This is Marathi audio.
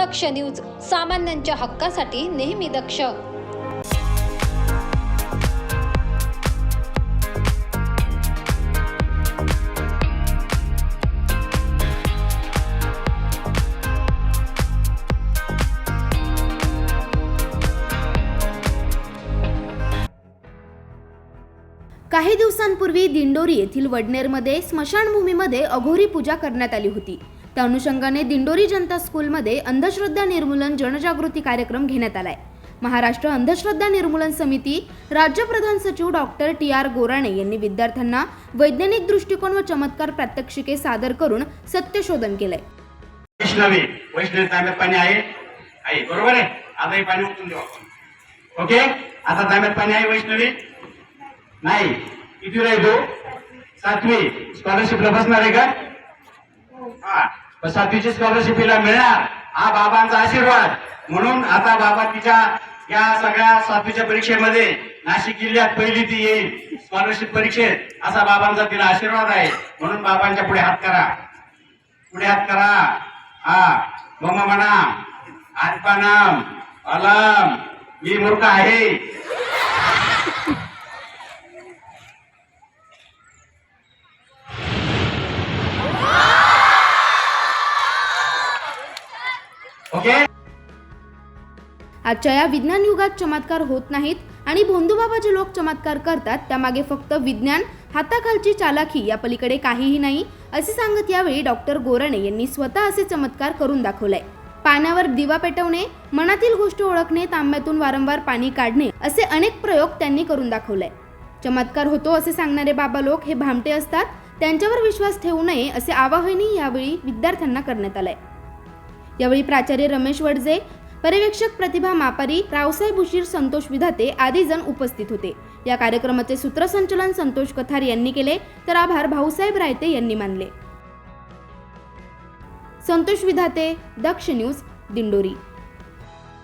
दक्ष न्यूज सामान्यांच्या हक्कासाठी नेहमी दक्ष. काही दिवसांपूर्वी दिंडोरी येथील वडनेरमध्ये स्मशानभूमीमध्ये अघोरी पूजा करण्यात आली होती. त्या अनुषंगाने दिंडोरी जनता स्कूलमध्ये अंधश्रद्धा निर्मूलन जनजागृती कार्यक्रम घेण्यात आलाय. महाराष्ट्र अंधश्रद्धा निर्मूलन समिती राज्य प्रधान सचिव डॉक्टर टी आर गोराणे यांनी विद्यार्थ्यांना वैज्ञानिक दृष्टिकोन व चमत्कार प्रात्यक्षिके सादर करून सत्यशोधन केलंय. वैष्णवी वैष्णवी तांब्यात पाणी आहे? आहे बरोबर आहे. आता हे पाणी उचलून देऊ आपण. ओके? आता तांब्यात पाणी आहे वैष्णवी? नाही. किती राहील? तू सातवी स्कॉलरशिपला बसणार आहे का? हा. सातवीची स्कॉलरशिप हिला मिळणार. हा बाबांचा आशीर्वाद. म्हणून आता बाबा तिच्या या सगळ्या सातवीच्या परीक्षेमध्ये नाशिक जिल्ह्यात पहिली ती येईल. स्कॉलरशिप परीक्षेत असा बाबांचा तिला आशीर्वाद आहे. म्हणून बाबांच्या पुढे हात करा. पुढे हात करा. हा. मम म्हणा आत्मानाम अलम. मी मूर्ख आहे. ओके? आजच्या या विज्ञान युगात चमत्कार होत नाहीत आणि भोंदूबाबा जे लोक चमत्कार करतात त्यामागे फक्त विज्ञान हाताखालची चालाखी या पलीकडे काहीही नाही असे सांगत यावेळी डॉक्टर गोराणे यांनी स्वतः असे चमत्कार करून दाखवलाय. पाण्यावर दिवा पेटवणे मनातील गोष्ट ओळखणे तांब्यातून वारंवार पाणी काढणे असे अनेक प्रयोग त्यांनी करून दाखवलाय. चमत्कार होतो असे सांगणारे बाबा लोक हे भामटे असतात त्यांच्यावर विश्वास ठेवू नये असे आवाहनही यावेळी विद्यार्थ्यांना करण्यात आलंय. यावेळी प्राचार्य रमेश वडजे पर्यवेक्षक प्रतिभा मापारी रावसाहेब उशीर संतोष विधाते आदी जण उपस्थित होते. या कार्यक्रमाचे सूत्रसंचलन संतोष कथार यांनी केले तर आभार भाऊसाहेब रायते यांनी मानले. संतोष विधाते दक्ष न्यूज दिंडोरी.